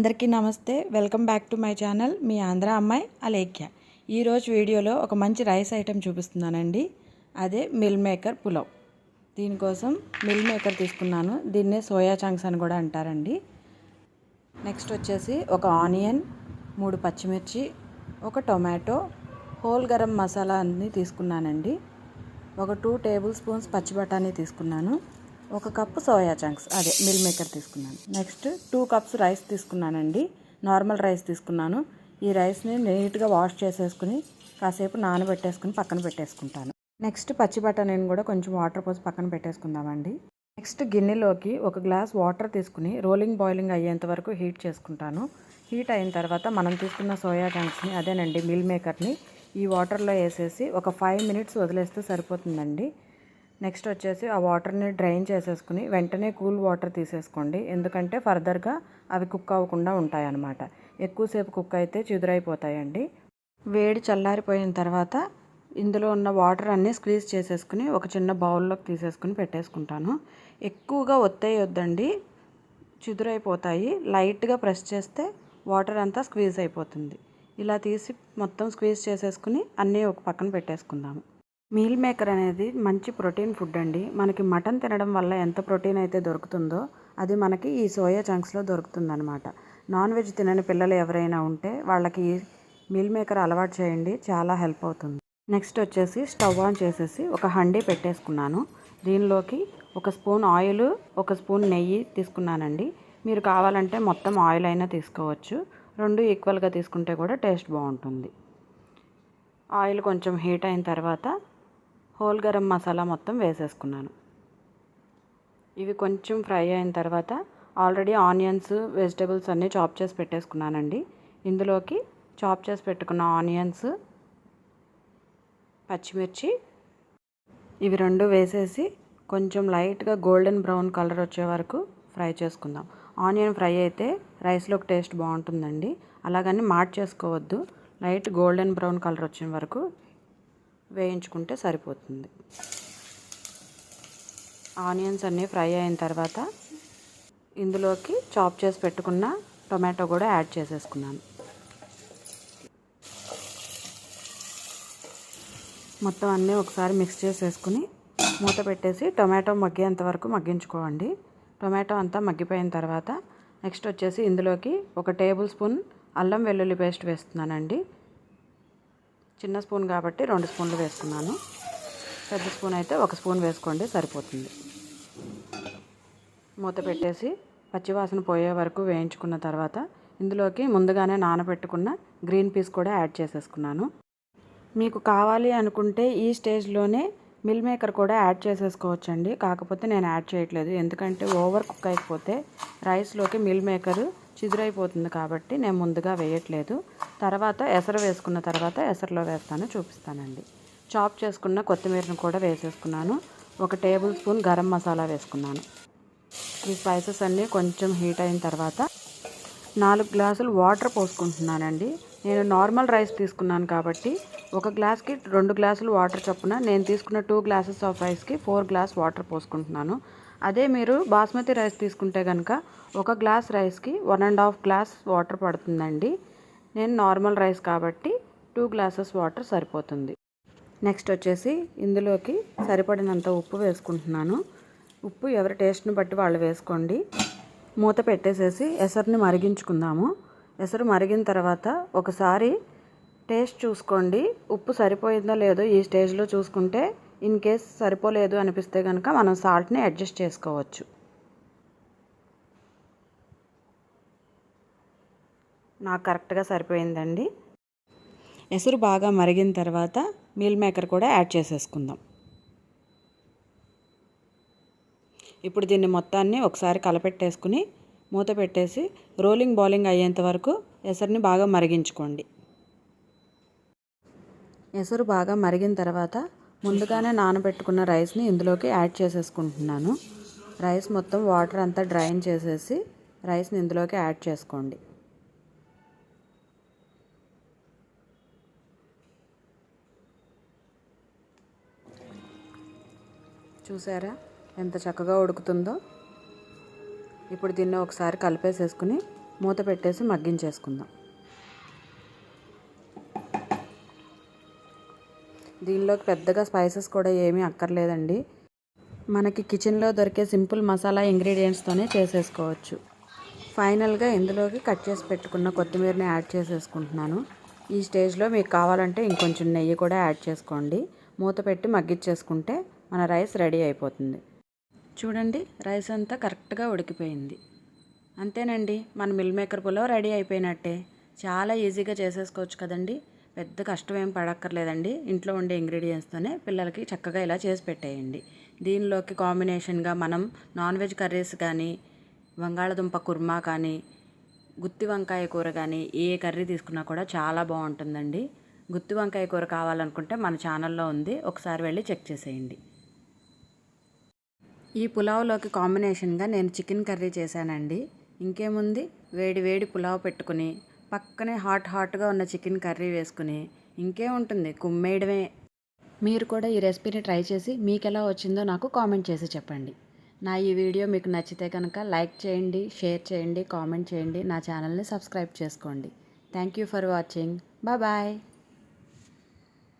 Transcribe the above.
అందరికీ నమస్తే. Welcome back to my channel. మీ ఆంధ్ర అమ్మాయి అలేఖ్య. ఈరోజు వీడియోలో ఒక మంచి రైస్ ఐటెం చూపిస్తున్నానండి. అదే మిల్ మేకర్ పులావ్. దీనికోసం మిల్ మేకర్ తీసుకున్నాను. దీన్నే సోయా చంక్స్ అని కూడా అంటారండి. నెక్స్ట్ వచ్చేసి ఒక ఆనియన్ మూడు పచ్చిమిర్చి ఒక టొమాటో హోల్ గరం మసాలా అన్నీ తీసుకున్నానండి. ఒక టూ టేబుల్ స్పూన్స్ పచ్చి బఠానీ తీసుకున్నాను. ఒక కప్పు సోయా చంక్స్. అదే మిల్ మేకర్ తీసుకున్నాను. నెక్స్ట్ టూ కప్స్ రైస్ తీసుకున్నానండి. నార్మల్ రైస్ తీసుకున్నాను. ఈ రైస్ని నీట్గా వాష్ చేసేసుకుని కాసేపు నానబెట్టేసుకుని పక్కన పెట్టేసుకుంటాను. నెక్స్ట్ పచ్చి బఠానీని కూడా కొంచెం వాటర్ పోసి పక్కన పెట్టేసుకుందామండి. నెక్స్ట్ గిన్నెలోకి ఒక గ్లాస్ వాటర్ తీసుకుని రోలింగ్ బాయిలింగ్ అయ్యేంత వరకు హీట్ చేసుకుంటాను. హీట్ అయిన తర్వాత మనం తీసుకున్న సోయా చంక్స్ని అదేనండి మిల్ మేకర్ని ఈ వాటర్లో వేసేసి ఒక ఫైవ్ మినిట్స్ వదిలేస్తే సరిపోతుందండి. నెక్స్ట్ వచ్చేసి ఆ వాటర్ని డ్రైన్ చేసేసుకుని వెంటనే కూల్ వాటర్ తీసేసుకోండి. ఎందుకంటే ఫర్దర్గా అవి కుక్ అవ్వకుండా ఉంటాయన్నమాట. ఎక్కువసేపు కుక్ అయితే చిదురైపోతాయండి. వేడి చల్లారిపోయిన తర్వాత ఇందులో ఉన్న వాటర్ అన్నీ స్క్వీజ్ చేసేసుకుని ఒక చిన్న బౌల్లోకి తీసేసుకుని పెట్టేసుకుంటాను. ఎక్కువగా ఒత్తేయొద్దండి. చిదురైపోతాయి. లైట్గా ప్రెస్ చేస్తే వాటర్ అంతా స్క్వీజ్ అయిపోతుంది. ఇలా తీసి మొత్తం స్క్వీజ్ చేసేసుకుని అన్నీ ఒక పక్కన పెట్టేసుకుందాము. మీల్ మేకర్ అనేది మంచి ప్రోటీన్ ఫుడ్ అండి. మనకి మటన్ తినడం వల్ల ఎంత ప్రోటీన్ అయితే దొరుకుతుందో అది మనకి ఈ సోయా చంక్స్లో దొరుకుతుందనమాట నాన్ వెజ్ తినని పిల్లలు ఎవరైనా ఉంటే వాళ్ళకి మీల్ మేకర్ అలవాటు చేయండి చాలా హెల్ప్ అవుతుంది. నెక్స్ట్ వచ్చేసి స్టవ్ ఆన్ చేసేసి ఒక హండీ పెట్టేసుకున్నాను. దీనిలోకి ఒక స్పూన్ ఆయిల్ ఒక స్పూన్ నెయ్యి తీసుకున్నానండి. మీరు కావాలంటే మొత్తం ఆయిల్ అయినా తీసుకోవచ్చు. రెండు ఈక్వల్గా తీసుకుంటే కూడా టేస్ట్ బాగుంటుంది. ఆయిల్ కొంచెం హీట్ అయిన తర్వాత హోల్ గరం మసాలా మొత్తం వేసేసుకున్నాను. ఇవి కొంచెం ఫ్రై అయిన తర్వాత ఆల్రెడీ ఆనియన్స్ వెజిటేబుల్స్ అన్నీ చాప్ చేసి పెట్టేసుకున్నానండి. ఇందులోకి చాప్ చేసి పెట్టుకున్న ఆనియన్స్ పచ్చిమిర్చి ఇవి రెండు వేసేసి కొంచెం లైట్గా గోల్డెన్ బ్రౌన్ కలర్ వచ్చే వరకు ఫ్రై చేసుకుందాం. ఆనియన్ ఫ్రై అయితే రైస్లోకి టేస్ట్ బాగుంటుందండి. అలాగని మాట్ చేసుకోవద్దు లైట్ గోల్డెన్ బ్రౌన్ కలర్ వచ్చే వరకు వేయించుకుంటే సరిపోతుంది. ఆనియన్స్ అన్నీ ఫ్రై అయిన తర్వాత ఇందులోకి చాప్ చేసి పెట్టుకున్న టొమాటో కూడా యాడ్ చేసేసుకున్నాను. మొత్తం అన్నీ ఒకసారి మిక్స్ చేసేసుకుని మూత పెట్టేసి టొమాటో మగ్గేంత వరకు మగ్గించుకోండి. టొమాటో అంతా మగ్గిపోయిన తర్వాత నెక్స్ట్ వచ్చేసి ఇందులోకి ఒక టేబుల్ స్పూన్ అల్లం వెల్లుల్లి పేస్ట్ వేస్తున్నానండి. చిన్న స్పూన్ కాబట్టి రెండు స్పూన్లు వేస్తున్నాను. పెద్ద స్పూన్ అయితే ఒక స్పూన్ వేసుకోండి సరిపోతుంది. మూత పెట్టేసి పచ్చివాసన పోయే వరకు వేయించుకున్న తర్వాత ఇందులోకి ముందుగానే నానబెట్టుకున్న గ్రీన్ పీస్ కూడా యాడ్ చేసేసుకున్నాను. మీకు కావాలి అనుకుంటే ఈ స్టేజ్లోనే మిల్ మేకర్ కూడా యాడ్ చేసేసుకోవచ్చండి. కాకపోతే నేను యాడ్ చేయట్లేదు. ఎందుకంటే ఓవర్ కుక్ అయిపోతే రైస్లోకి మిల్ మేకర్ చిదురైపోతుంది కాబట్టి నేను ముందుగా వేయట్లేదు. తర్వాత ఎసరు వేసుకున్న తర్వాత ఎసరులో వేస్తాను చూపిస్తానండి. చాప్ చేసుకున్న కొత్తిమీరను కూడా వేసేసుకున్నాను. ఒక టేబుల్ స్పూన్ గరం మసాలా వేసుకున్నాను. ఈ స్పైసెస్ అన్నీ కొంచెం హీట్ అయిన తర్వాత నాలుగు గ్లాసులు వాటర్ పోసుకుంటున్నానండి. నేను నార్మల్ రైస్ తీసుకున్నాను కాబట్టి ఒక గ్లాస్కి రెండు గ్లాసులు వాటర్ చొప్పున నేను తీసుకున్న టూ గ్లాసెస్ ఆఫ్ రైస్కి ఫోర్ గ్లాస్ వాటర్ పోసుకుంటున్నాను. అదే మీరు బాస్మతి రైస్ తీసుకుంటే కనుక ఒక గ్లాస్ రైస్కి one and half glass water పడుతుందండి. నేను నార్మల్ రైస్ కాబట్టి టూ గ్లాసెస్ వాటర్ సరిపోతుంది. నెక్స్ట్ వచ్చేసి ఇందులోకి సరిపడినంత ఉప్పు వేసుకుంటున్నాను. ఉప్పు ఎవరి టేస్ట్ని బట్టి వాళ్ళు వేసుకోండి. మూత పెట్టేసేసి ఎసరుని మరిగించుకుందాము. ఎసరు మరిగిన తర్వాత ఒకసారి టేస్ట్ చూసుకోండి. ఉప్పు సరిపోయిందో లేదో ఈ స్టేజ్లో చూసుకుంటే ఇన్ కేస్ సరిపోలేదు అనిపిస్తే కనుక మనం సాల్ట్ని అడ్జస్ట్ చేసుకోవచ్చు. నాకు కరెక్ట్గా సరిపోయిందండి. ఎసురు బాగా మరిగిన తర్వాత మీల్ మేకర్ కూడా యాడ్ చేసేసుకుందాం. ఇప్పుడు దీన్ని మొత్తాన్ని ఒకసారి కలపెట్టేసుకుని మూత పెట్టేసి రోలింగ్ బౌలింగ్ అయ్యేంత వరకు ఎసరుని బాగా మరిగించుకోండి. ఎసరు బాగా మరిగిన తర్వాత ముందుగానే నానబెట్టుకున్న రైస్ని ఇందులోకి యాడ్ చేసేసుకుంటున్నాను. రైస్ మొత్తం వాటర్ అంతా డ్రైన్ చేసేసి రైస్ని ఇందులోకి యాడ్ చేసుకోండి. చూసారా? ఎంత చక్కగా ఉడుకుతుందో? ఇప్పుడు దీన్ని ఒకసారి కలిపేసేసుకుని మూత పెట్టేసి మగ్గించేసుకుందాం. దీనిలోకి పెద్దగా స్పైసెస్ కూడా ఏమీ అక్కర్లేదండి. మనకి కిచెన్లో దొరికే సింపుల్ మసాలా ఇంగ్రీడియంట్స్తోనే చేసేసుకోవచ్చు. ఫైనల్గా ఇందులోకి కట్ చేసి పెట్టుకున్న కొత్తిమీరని యాడ్ చేసేసుకుంటున్నాను. ఈ స్టేజ్లో మీకు కావాలంటే ఇంకొంచెం నెయ్యి కూడా యాడ్ చేసుకోండి. మూత పెట్టి మగ్గిచ్చేసుకుంటే మన రైస్ రెడీ అయిపోతుంది. చూడండి రైస్ అంతా కరెక్ట్గా ఉడికిపోయింది. అంతేనండి మన మిల్ మేకర్ పులావ్ రెడీ అయిపోయినట్టే. చాలా ఈజీగా చేసేసుకోవచ్చు కదండి. పెద్ద కష్టం ఏం పడక్కర్లేదండి. ఇంట్లో ఉండే ఇంగ్రీడియంట్స్తోనే పిల్లలకి చక్కగా ఇలా చేసి పెట్టేయండి. దీనిలోకి కాంబినేషన్గా మనం నాన్ వెజ్ కర్రీస్ కానీ బంగాళదుంప కుర్మా కానీ గుత్తి వంకాయ కూర కానీ ఏ కర్రీ తీసుకున్నా కూడా చాలా బాగుంటుందండి. గుత్తి వంకాయ కూర కావాలనుకుంటే మన ఛానల్లో ఉంది. ఒకసారి వెళ్ళి చెక్ చేసేయండి. ఈ పులావ్లోకి కాంబినేషన్గా నేను చికెన్ కర్రీ చేశానండి. ఇంకేముంది? వేడి వేడి పులావ్ పెట్టుకుని పక్కనే హాట్ హాట్గా ఉన్న చికెన్ కర్రీ వేసుకుని ఇంకే ఉంటుంది కుమ్మేయడమే. మీరు కూడా ఈ రెసిపీని ట్రై చేసి మీకు ఎలా వచ్చిందో నాకు కామెంట్ చేసి చెప్పండి. నా ఈ వీడియో మీకు నచ్చితే కనుక లైక్ చేయండి షేర్ చేయండి కామెంట్ చేయండి నా ఛానల్ని సబ్స్క్రైబ్ చేసుకోండి. Thank you for watching. Bye.